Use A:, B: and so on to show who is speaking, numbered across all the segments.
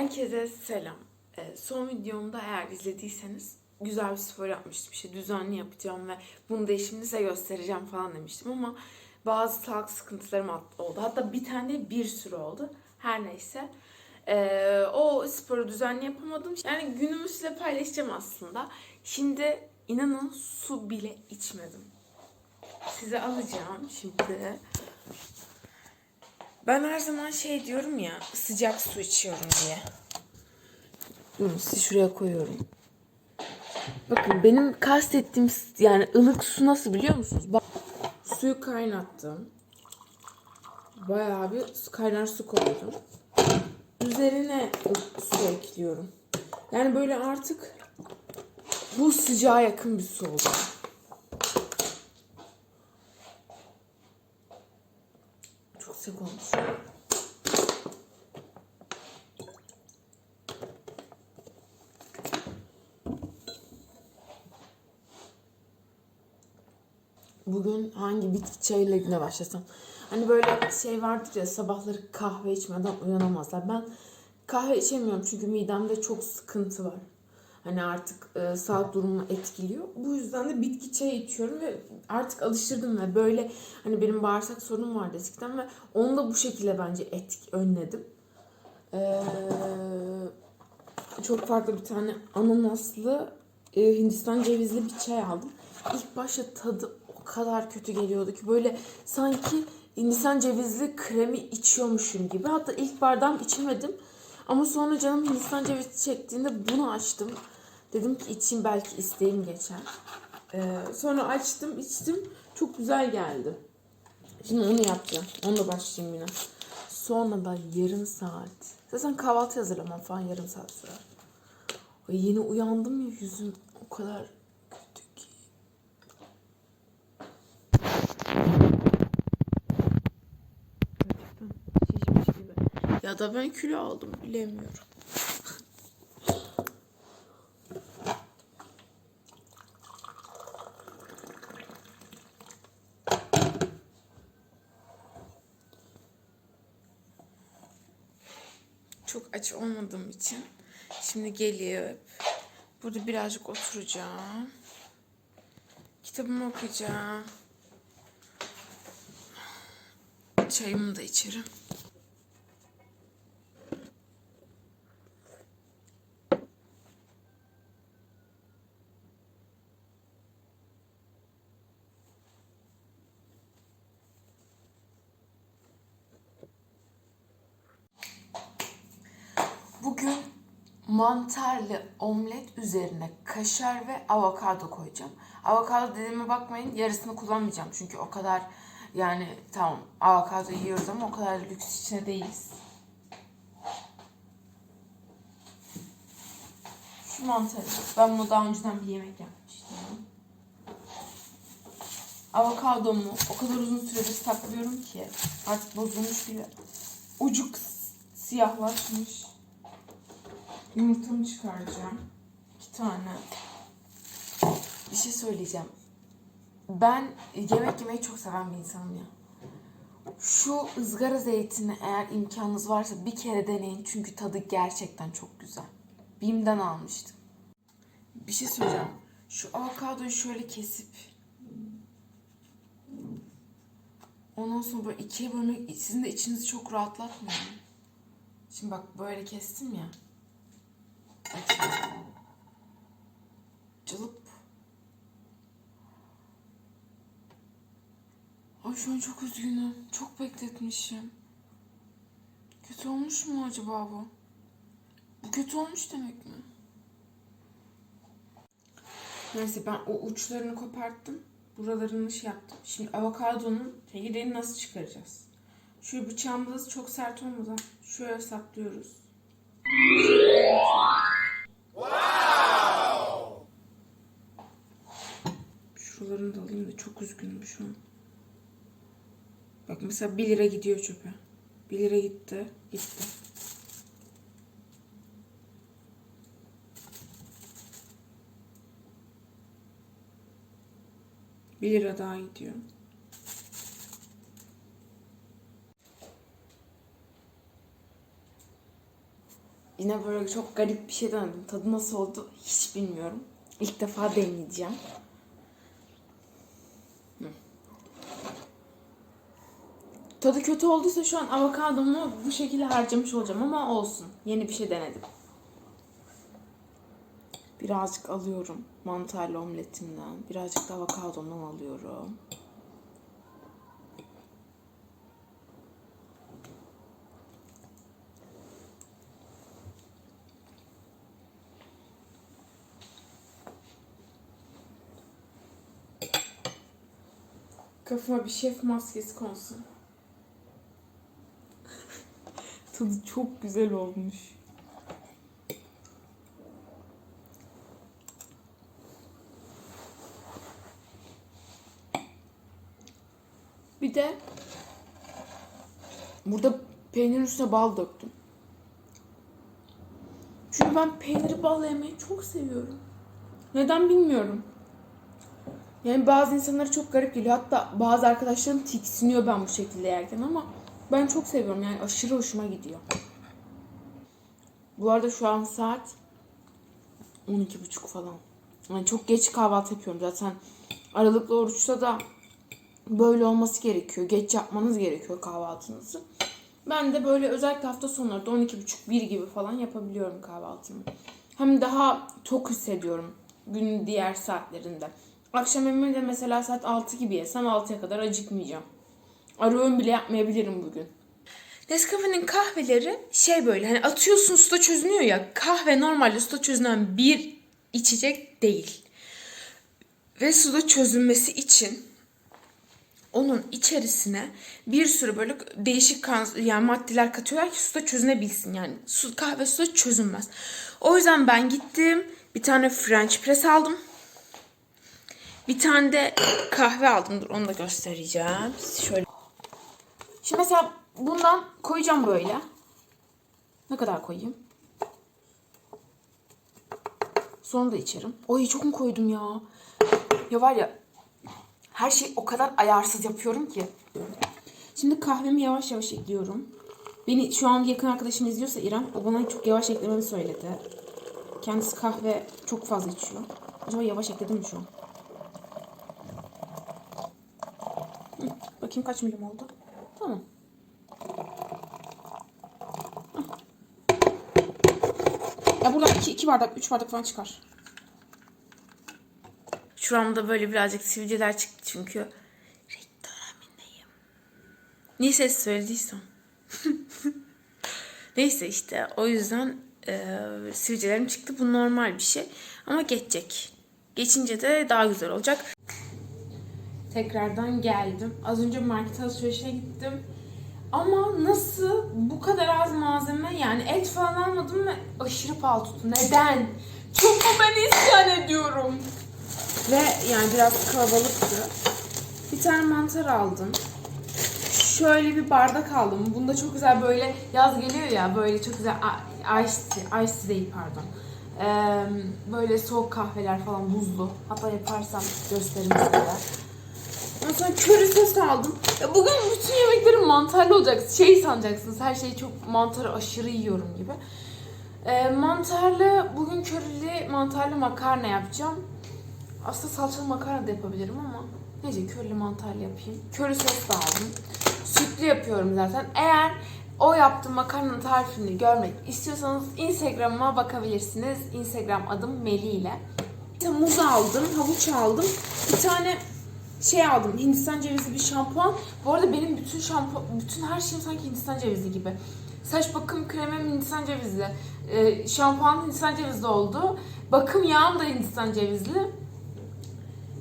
A: Herkese selam. Ee, son videomda eğer izlediyseniz güzel bir spor yapmıştım. İşte düzenli yapacağım ve bunu da şimdi size göstereceğim falan demiştim ama bazı sağlık sıkıntılarım oldu. Hatta bir tane bir sürü oldu. Her neyse. Ee, o sporu düzenli yapamadım. Yani günümü size paylaşacağım aslında. Şimdi inanın su bile içmedim. Size alacağım şimdi. Ben her zaman şey diyorum ya sıcak su içiyorum diye. Durun sizi şuraya koyuyorum. Bakın benim kastettiğim yani ılık su nasıl biliyor musunuz? Bak suyu kaynattım. Bayağı bir su- kaynar su koydum. Üzerine su ekliyorum. Yani böyle artık bu sıcağa yakın bir su oldu. Çok sık olmuş. Bugün hangi bitki çayıyla güne başlasam? Hani böyle şey vardır ya sabahları kahve içmeden uyanamazlar. Ben kahve içemiyorum çünkü midemde çok sıkıntı var. Hani artık e, sağlık durumumu etkiliyor. Bu yüzden de bitki çayı içiyorum ve artık alıştırdım ve böyle hani benim bağırsak sorunum vardı eskiden ve onu da bu şekilde bence etki önledim. Ee, çok farklı bir tane ananaslı e, Hindistan cevizli bir çay aldım. İlk başta tadı kadar kötü geliyordu ki böyle sanki Hindistan cevizli kremi içiyormuşum gibi. Hatta ilk bardağım içemedim. Ama sonra canım Hindistan cevizi çektiğinde bunu açtım. Dedim ki içeyim belki isteğim geçer. Ee, sonra açtım içtim. Çok güzel geldi. Şimdi onu yapacağım. Onunla başlayayım yine. Sonra da yarım saat. Zaten kahvaltı hazırlamam falan yarım saat sürer. Yeni uyandım ya yüzüm o kadar kötü ki. Gerçekten şişmiş gibi. Ya da ben kilo aldım bilemiyorum. Çok aç olmadığım için şimdi geliyor. Burada birazcık oturacağım. Kitabımı okuyacağım. Çayımı da içerim. Bugün mantarlı omlet üzerine kaşar ve avokado koyacağım. Avokado dediğime bakmayın yarısını kullanmayacağım. Çünkü o kadar yani tamam avokado yiyoruz ama o kadar lüks içine değiliz. Şu mantarı. Ben bunu daha önceden bir yemek yapmıştım. Avokadomu o kadar uzun süredir saklıyorum ki artık bozulmuş bile. Ucuk siyahlaşmış. Yumurtamı çıkaracağım. İki tane. Bir şey söyleyeceğim. Ben yemek yemeyi çok seven bir insanım ya. Şu ızgara zeytini eğer imkanınız varsa bir kere deneyin. Çünkü tadı gerçekten çok güzel. Bim'den almıştım. Bir şey söyleyeceğim. Şu avokadoyu şöyle kesip ondan sonra böyle ikiye bölmek sizin de içinizi çok rahatlatmıyor? Şimdi bak böyle kestim ya. Cılıp. Ay şu an çok üzgünüm. Çok bekletmişim. Kötü olmuş mu acaba bu? Bu kötü olmuş demek mi? Neyse ben o uçlarını koparttım. Buralarını şey yaptım. Şimdi avokadonun çekirdeğini nasıl çıkaracağız? Şu bıçağımız çok sert olmadan şöyle saplıyoruz. An. Bak mesela 1 lira gidiyor çöpe. 1 lira gitti. Gitti. Bir lira daha gidiyor. Yine böyle çok garip bir şey denedim. Tadı nasıl oldu hiç bilmiyorum. İlk defa deneyeceğim. Tadı kötü olduysa şu an avokadomu bu şekilde harcamış olacağım ama olsun. Yeni bir şey denedim. Birazcık alıyorum mantarlı omletimden. Birazcık da avokadomdan alıyorum. Kafama bir şef maskesi konsun. Tadı çok güzel olmuş. Bir de burada peynirin üstüne bal döktüm. Çünkü ben peyniri bal yemeyi çok seviyorum. Neden bilmiyorum. Yani bazı insanlara çok garip geliyor. Hatta bazı arkadaşlarım tiksiniyor ben bu şekilde yerken ama ben çok seviyorum. Yani aşırı hoşuma gidiyor. Bu arada şu an saat 12.30 falan. Yani çok geç kahvaltı yapıyorum zaten. Aralıklı oruçta da böyle olması gerekiyor. Geç yapmanız gerekiyor kahvaltınızı. Ben de böyle özellikle hafta sonları da 12.30-1 gibi falan yapabiliyorum kahvaltımı. Hem daha tok hissediyorum günün diğer saatlerinde. Akşam yemeği de mesela saat 6 gibi yesem 6'ya kadar acıkmayacağım. Ara bile yapmayabilirim bugün. Nescafe'nin kahveleri şey böyle hani atıyorsun suda çözünüyor ya kahve normalde suda çözünen bir içecek değil. Ve suda çözünmesi için onun içerisine bir sürü böyle değişik kan, yani maddeler katıyorlar ki suda çözünebilsin. Yani su, kahve suda çözünmez. O yüzden ben gittim bir tane French press aldım. Bir tane de kahve aldım. Dur onu da göstereceğim. Şöyle. Şimdi mesela bundan koyacağım böyle. Ne kadar koyayım? Sonra da içerim. Oy çok mu koydum ya? Ya var ya her şeyi o kadar ayarsız yapıyorum ki. Şimdi kahvemi yavaş yavaş ekliyorum. Beni şu an yakın arkadaşım izliyorsa İrem, o bana çok yavaş eklememi söyledi. Kendisi kahve çok fazla içiyor. Acaba yavaş ekledim mi şu an? Hı, bakayım kaç milim oldu. Tamam. Ya buradan iki, bardak, üç bardak falan çıkar. Şuramda böyle birazcık sivilceler çıktı çünkü renk dönemindeyim. Niye ses söylediysem. Neyse işte o yüzden e, sivilcelerim çıktı. Bu normal bir şey. Ama geçecek. Geçince de daha güzel olacak. Tekrardan geldim. Az önce market alışverişine gittim. Ama nasıl bu kadar az malzeme yani et falan almadım ve aşırı pahalı tuttu. Neden? Çünkü ben isyan ediyorum. Ve yani biraz kalabalıktı. Bir tane mantar aldım. Şöyle bir bardak aldım. Bunda çok güzel böyle yaz geliyor ya böyle çok güzel ice tea, ice tea pardon. Ee, böyle soğuk kahveler falan buzlu. Hatta yaparsam gösteririm size. Ondan sonra köri sos aldım. Ya bugün bütün yemeklerim mantarlı olacak. Şey sanacaksınız her şeyi çok mantarı aşırı yiyorum gibi. Ee, mantarlı, bugün körili mantarlı makarna yapacağım. Aslında salçalı makarna da yapabilirim ama neyse körili mantarlı yapayım. Köri sos da aldım. Sütlü yapıyorum zaten. Eğer o yaptığım makarnanın tarifini görmek istiyorsanız Instagram'ıma bakabilirsiniz. Instagram adım Meli ile. Tane muz aldım, havuç aldım. Bir tane şey aldım. Hindistan cevizli bir şampuan. Bu arada benim bütün şampuan, bütün her şeyim sanki Hindistan cevizi gibi. Saç bakım kremim Hindistan cevizli. Ee, şampuan Hindistan cevizli oldu. Bakım yağım da Hindistan cevizli.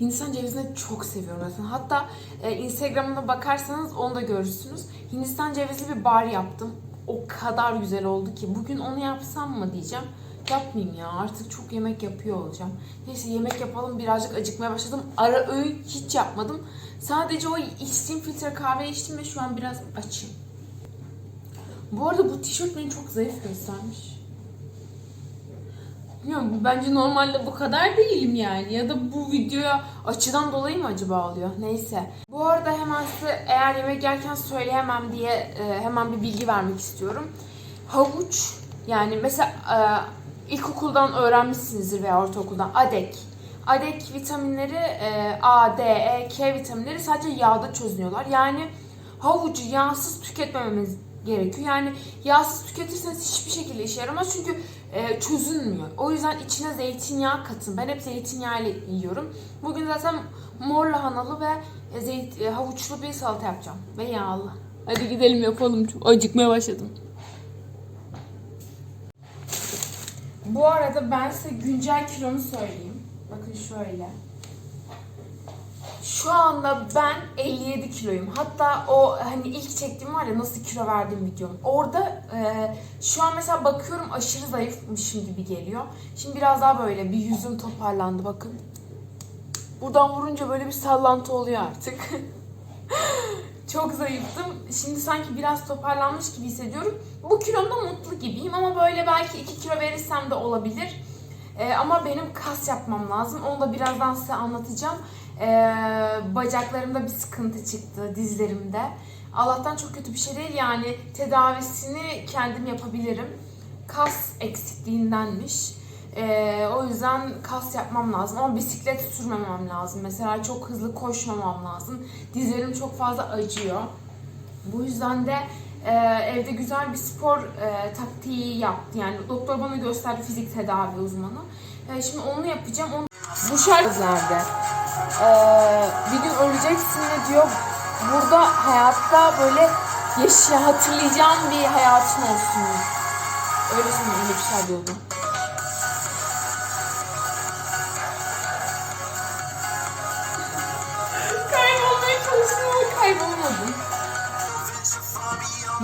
A: Hindistan cevizini çok seviyorum zaten. Hatta e, Instagram'ına bakarsanız onu da görürsünüz. Hindistan cevizli bir bar yaptım. O kadar güzel oldu ki. Bugün onu yapsam mı diyeceğim. Yapmayayım ya. Artık çok yemek yapıyor olacağım. Neyse yemek yapalım. Birazcık acıkmaya başladım. Ara öğün hiç yapmadım. Sadece o içtiğim filtre kahve içtim ve şu an biraz açım. Bu arada bu tişört beni çok zayıf göstermiş. Bilmiyorum bence normalde bu kadar değilim yani. Ya da bu videoya açıdan dolayı mı acaba oluyor? Neyse. Bu arada hemen size eğer yemek yerken söyleyemem diye e, hemen bir bilgi vermek istiyorum. Havuç Yani mesela e, ilkokuldan öğrenmişsinizdir veya ortaokuldan ADEK. ADEK vitaminleri e, A, D, E, K vitaminleri sadece yağda çözünüyorlar. Yani havucu yağsız tüketmememiz gerekiyor. Yani yağsız tüketirseniz hiçbir şekilde işe yaramaz çünkü e, çözünmüyor. O yüzden içine zeytinyağı katın. Ben hep zeytinyağı ile yiyorum. Bugün zaten mor lahanalı ve e, zeyt, e, havuçlu bir salata yapacağım. Ve yağlı. Hadi gidelim yapalım. Çok acıkmaya başladım. Bu arada ben size güncel kilomu söyleyeyim. Bakın şöyle. Şu anda ben 57 kiloyum. Hatta o hani ilk çektiğim var ya nasıl kilo verdiğim videom. Orada e, şu an mesela bakıyorum aşırı zayıfmışım gibi geliyor. Şimdi biraz daha böyle bir yüzüm toparlandı bakın. Buradan vurunca böyle bir sallantı oluyor artık. Çok zayıftım. Şimdi sanki biraz toparlanmış gibi hissediyorum. Bu kilomda mutlu gibiyim ama böyle belki 2 kilo verirsem de olabilir. Ee, ama benim kas yapmam lazım. Onu da birazdan size anlatacağım. Ee, bacaklarımda bir sıkıntı çıktı, dizlerimde. Allah'tan çok kötü bir şey değil yani tedavisini kendim yapabilirim. Kas eksikliğindenmiş. Ee, o yüzden kas yapmam lazım ama bisiklet sürmemem lazım. Mesela çok hızlı koşmamam lazım. Dizlerim çok fazla acıyor. Bu yüzden de e, evde güzel bir spor e, taktiği yaptı. Yani doktor bana gösterdi fizik tedavi uzmanı. E, şimdi onu yapacağım. Onu... Bu şarkılarda e, bir gün öleceksin de diyor. Burada hayatta böyle yaşa hatırlayacağım bir hayatın olsun. Öyle söyleyeyim, öyle bir şey diyordu.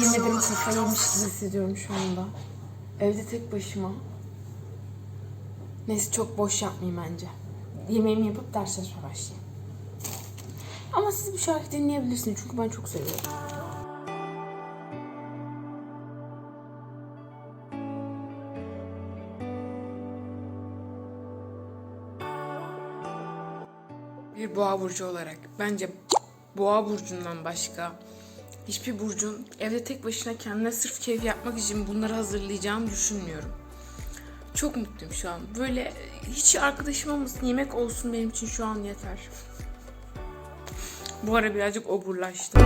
A: 21. sınıfta yemiş gibi hissediyorum şu anda. Evde tek başıma. Neyse çok boş yapmayayım bence. Yemeğimi yapıp ders çalışmaya başlayayım. Ama siz bu şarkı dinleyebilirsiniz çünkü ben çok seviyorum. Bir boğa burcu olarak bence boğa burcundan başka hiçbir burcun evde tek başına kendine sırf keyif yapmak için bunları hazırlayacağını düşünmüyorum. Çok mutluyum şu an. Böyle hiç arkadaşım olmasın, yemek olsun benim için şu an yeter. Bu ara birazcık oburlaştım.